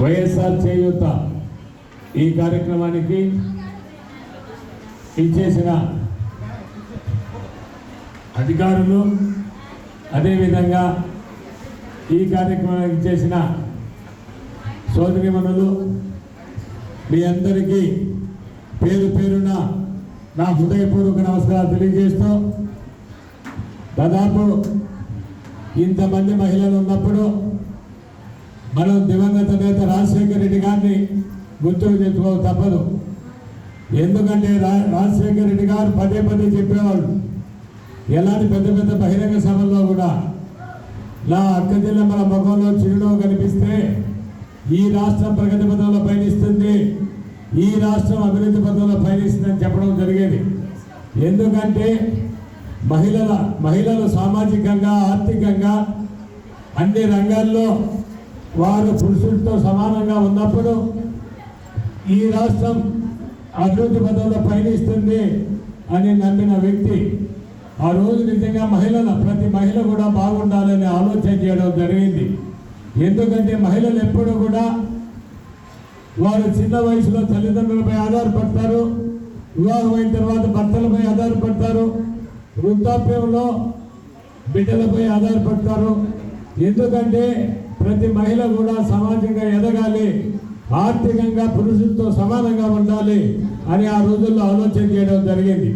వైఎస్ఆర్ చేయూత ఈ కార్యక్రమానికి ఇచ్చేసిన అధికారులు అదేవిధంగా ఈ కార్యక్రమానికి చేసిన సోదరిమణులు మీ అందరికీ పేరు పేరున నా హృదయపూర్వక నమస్కారాలు తెలియజేస్తూ దాదాపు ఇంతమంది మహిళలు ఉన్నప్పుడు మనం దివంగత నేత రాజశేఖర రెడ్డి గారిని గుర్తుకు తెచ్చుకో తప్పదు. ఎందుకంటే రా రాజశేఖర రెడ్డి గారు పదే పదే చెప్పేవాళ్ళు. ఎలాంటి పెద్ద పెద్ద బహిరంగ సభల్లో కూడా నా అక్క జిల్లమ్మల ముఖంలో చిరునవ్వు కనిపిస్తే ఈ రాష్ట్రం ప్రగతి పథంలో పయనిస్తుంది ఈ రాష్ట్రం అభివృద్ధి పథంలో పయనిస్తుందని చెప్పడం జరిగేది. ఎందుకంటే మహిళల మహిళలు సామాజికంగా ఆర్థికంగా అన్ని రంగాల్లో వారు పురుషులతో సమానంగా ఉన్నప్పుడు ఈ రాష్ట్రం అభివృద్ధి పథంలో పయనిస్తుంది అని నమ్మిన వ్యక్తి ఆ రోజు నిజంగా మహిళల ప్రతి మహిళ కూడా బాగుండాలని ఆలోచన చేయడం జరిగింది. ఎందుకంటే మహిళలు ఎప్పుడూ కూడా వారు చిన్న వయసులో తల్లిదండ్రులపై ఆధారపడతారు వివాహం అయిన తర్వాత భర్తలపై ఆధారపడతారు వృద్ధాప్యంలో బిడ్డలపై ఆధారపడతారు. ఎందుకంటే ప్రతి మహిళ కూడా సమాజంగా ఎదగాలి ఆర్థికంగా పురుషులతో సమానంగా ఉండాలి అని ఆ రోజుల్లో ఆలోచన చేయడం జరిగింది.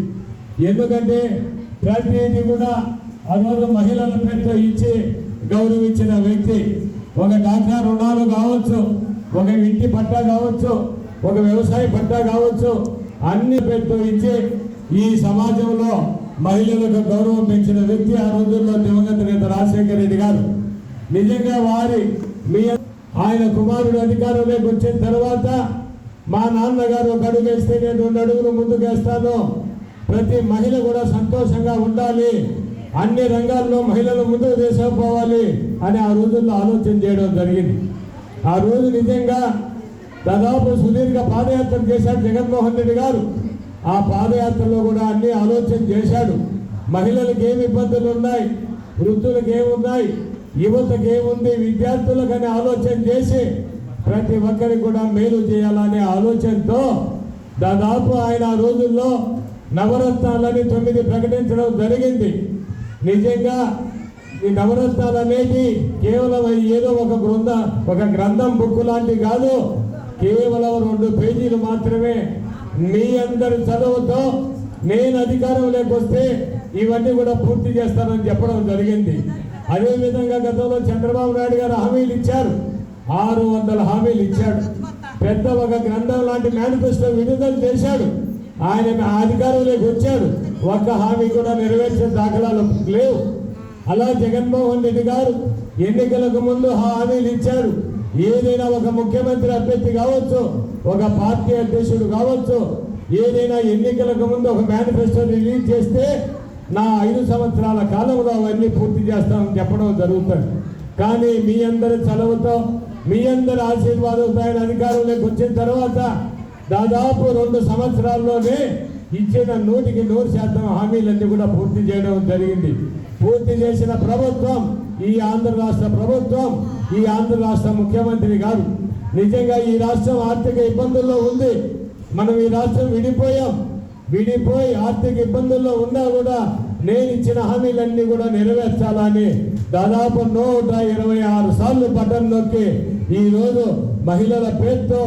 ఎందుకంటే ప్రతిదీ కూడా ఆ రోజు మహిళల పేరుతో ఇచ్చి గౌరవించిన వ్యక్తి. ఒక డాక్టర్ రుణాలు కావచ్చు ఒక ఇంటి పట్టా కావచ్చు ఒక వ్యవసాయ పట్టా కావచ్చు అన్ని పేరుతో ఇచ్చి ఈ సమాజంలో మహిళలకు గౌరవం పెంచిన వ్యక్తి ఆ రోజుల్లో దివంగత నేత రాజశేఖర రెడ్డి గారు. నిజంగా వారి మీ ఆయన కుమారుడు అధికారంలోకి వచ్చిన తర్వాత మా నాన్నగారు ఒక అడుగు వేస్తే నేను రెండు అడుగులు ముందుకు వేస్తాను. ప్రతి మహిళ కూడా సంతోషంగా ఉండాలి. అన్ని రంగాల్లో మహిళలు ముందుకు తీసుకుపోవాలి అని ఆ రోజుల్లో ఆలోచన చేయడం జరిగింది. ఆ రోజు నిజంగా దాదాపు సుదీర్ఘ పాదయాత్ర చేశాడు జగన్మోహన్ రెడ్డి గారు. ఆ పాదయాత్రలో కూడా అన్ని ఆలోచన చేశాడు. మహిళలకు ఏమి ఇబ్బందులు ఉన్నాయి? వృద్ధులకు ఏమున్నాయి? యువతకి ఏముంది? విద్యార్థులకని ఆలోచన చేసి ప్రతి ఒక్కరికి కూడా మేలు చేయాలనే ఆలోచనతో దాదాపు ఆయన ఆ రోజుల్లో నవరత్నాలని తొమ్మిది ప్రకటించడం జరిగింది. నిజంగా ఈ నవరత్నాలు అనేది కేవలం ఏదో ఒక బృంద ఒక గ్రంథం బుక్ లాంటి కాదు. కేవలం రెండు పేజీలు మాత్రమే. మీ అందరి చదువుతో నేను అధికారంలోకి వస్తే ఇవన్నీ కూడా పూర్తి చేస్తానని చెప్పడం జరిగింది. అదేవిధంగా గతంలో చంద్రబాబు నాయుడు గారు హామీలు ఇచ్చారు. ఆరు వందల హామీలు ఇచ్చాడు. పెద్ద ఒక గ్రంథం లాంటి మేనిఫెస్టో విడుదల చేశాడు. ఆయన అధికారంలోకి వచ్చాడు. ఒక్క హామీ కూడా నెరవేర్చిన దాఖలాలు లేవు. అలా జగన్మోహన్ రెడ్డి గారు ఎన్నికలకు ముందు హామీలు ఇచ్చాడు ఏదైనా ఒక ముఖ్యమంత్రి అభ్యర్థి కావచ్చు ఒక పార్టీ అధ్యక్షుడు కావచ్చు ఏదైనా ఎన్నికలకు ముందు ఒక మేనిఫెస్టో రిలీజ్ చేస్తే నా ఐదు సంవత్సరాల కాలంలో అవన్నీ పూర్తి చేస్తామని చెప్పడం జరుగుతుంది. కానీ మీ అందరి చలవతో మీ అందరి ఆశీర్వాదంతో ఆయన అధికారంలోకి వచ్చిన తర్వాత దాదాపు రెండు సంవత్సరాల్లోనే ఇచ్చిన నూటికి నూరు శాతం హామీలన్నీ కూడా పూర్తి చేయడం జరిగింది. పూర్తి చేసిన ప్రభుత్వం ఈ ఆంధ్ర రాష్ట్ర ప్రభుత్వం ఈ ఆంధ్ర రాష్ట్ర ముఖ్యమంత్రి గారు. నిజంగా ఈ రాష్ట్రం ఆర్థిక ఇబ్బందుల్లో ఉంది. మనం ఈ రాష్ట్రం విడిపోయాం. విడిపోయి ఆర్థిక ఇబ్బందుల్లో ఉన్నా కూడా నేను ఇచ్చిన హామీలన్నీ కూడా నెరవేర్చాలని దాదాపు నూట ఇరవై ఆరు సార్లు బటన్ నొక్కి ఈరోజు మహిళల పేరుతో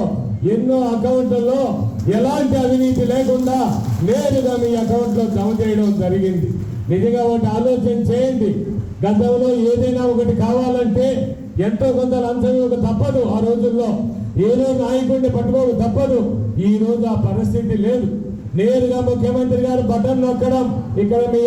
ఎన్నో అకౌంట్లలో ఎలాంటి అవినీతి లేకుండా నేరుగా మీ అకౌంట్లో జమ చేయడం జరిగింది. నిజంగా ఒకటి ఆలోచన చేయండి. గతంలో ఏదైనా ఒకటి కావాలంటే ఎంతో కొంత లంచం ఇవ్వక తప్పదు ఆ రోజుల్లో. ఏదో నాయకుడిని పట్టుకోక తప్పదు. ఈ రోజు ఆ పరిస్థితి లేదు. నేరుగా ముఖ్యమంత్రి గారు బటన్ నొక్కడం ఇక్కడ మీ